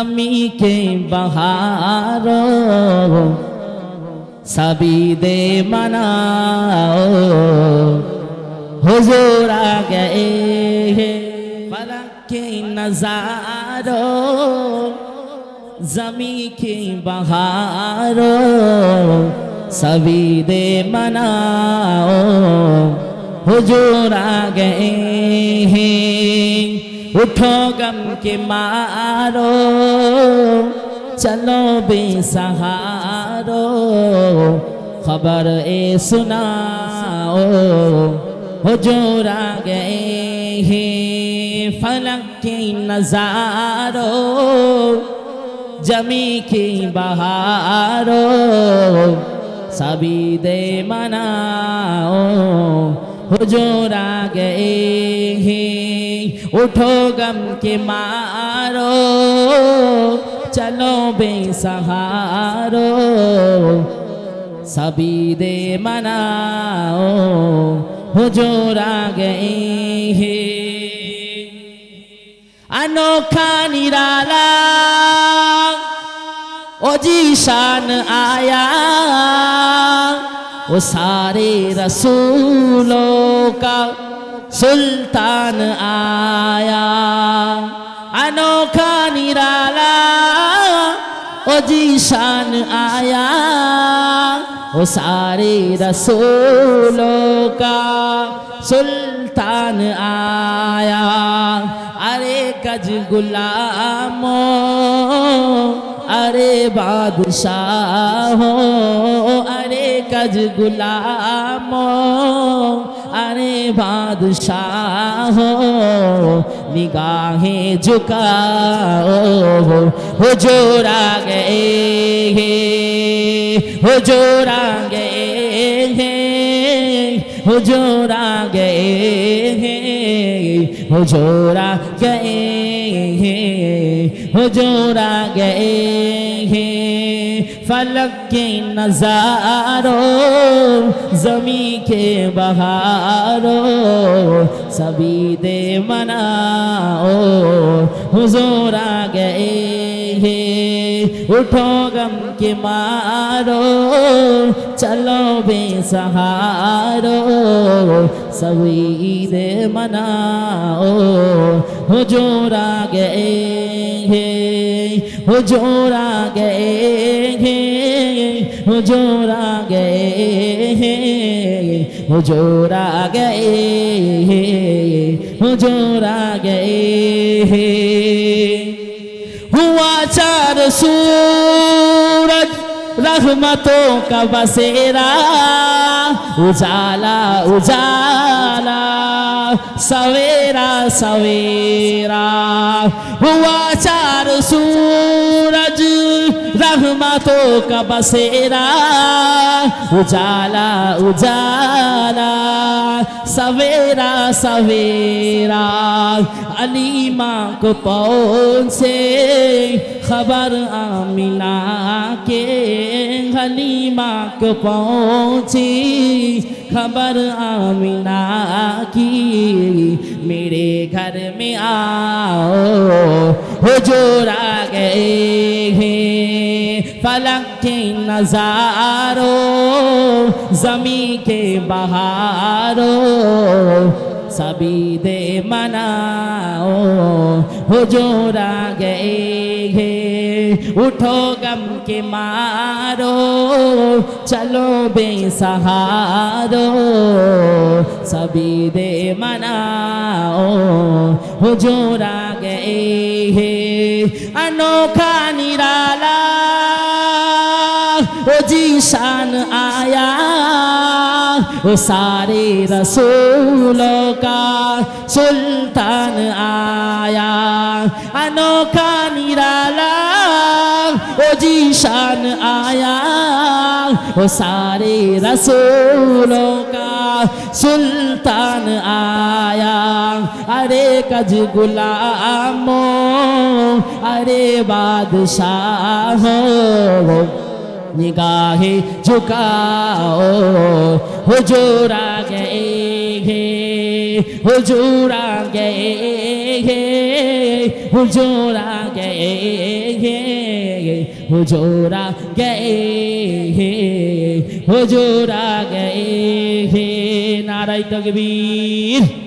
আমি কে বাহার সাবি দে মানাও হুজুর আ গে ফলকে নজার জমি কে বাহার সবি দে মনাও হুজুর আ গে اٹھو گم کے مارو چلو بے سہارو خبر اے سناؤ حجور آ گئے فلک کی نظارو جمی کی بہارو سبھی دے مناؤ حجور آ گئے উঠো গমকে মারো চলো বেসহারো সবি দে মনাও হুজুর আ গে হে अनोखा निराला ओ जी शान आया वो सारे रसूलों का সুলতান আয়া अनोखा निराला ओ जी शान आया वो सारे रसूलों का सुल्तान आया अरे गज गुलामो अरे बादशाह अरे गज गुलामो আরে বাদশাহ নিগাহে ঝুকাও হুজুর আ গে হে হুজুর আ গে হে হুজুর আ গে হে হুজুর আ গে হে হুজুর আ গে হে فلک کے نظاروں زمین کے بہاروں سبھی دے مناؤ حضور آ گئے ہیں اٹھو غم کے مارو چلو بے سہارو دے مناؤ حضور آ گئے হুজুর আ হে হুজুর আ গে হুজুর আ গে হুজুর আ গে হুয়া চার সূরজ রহমতোं का बसेरा उजाला उजाला Saveira, Saveira, o Acharo Suradinho. رحمتوں کا بسیرا اجالا اجالا سویرا سویرا علی ماں کو سے خبر عامنا کے علیماں کو پہنچی خبر عامنا کی میرے گھر میں آؤ ہو جو را گئے فلک کے نظارو زمین کے بہاروں سبی سبھی دے مناؤ آ گئے گے اٹھو گم کے مارو چلو بے سہارو سبھی دے مناؤ حجور آ گئے ہے انوکھا نرالا ও জিশান আয়া ও সারে রসূল কা সুলতান আয়া अनोखा निराला ओ जी शान आया ओ सारे रसूलों का सुल्तान आया अरे कज गुलामो अरे बादशाह हो निगाहें झुकाओ हुजूर आ गए हैं हुजूर आ गए हैं हुजूर आ गए हैं हुजूर आ गए हैं हुजूर आ गए हैं नाराय तकबीर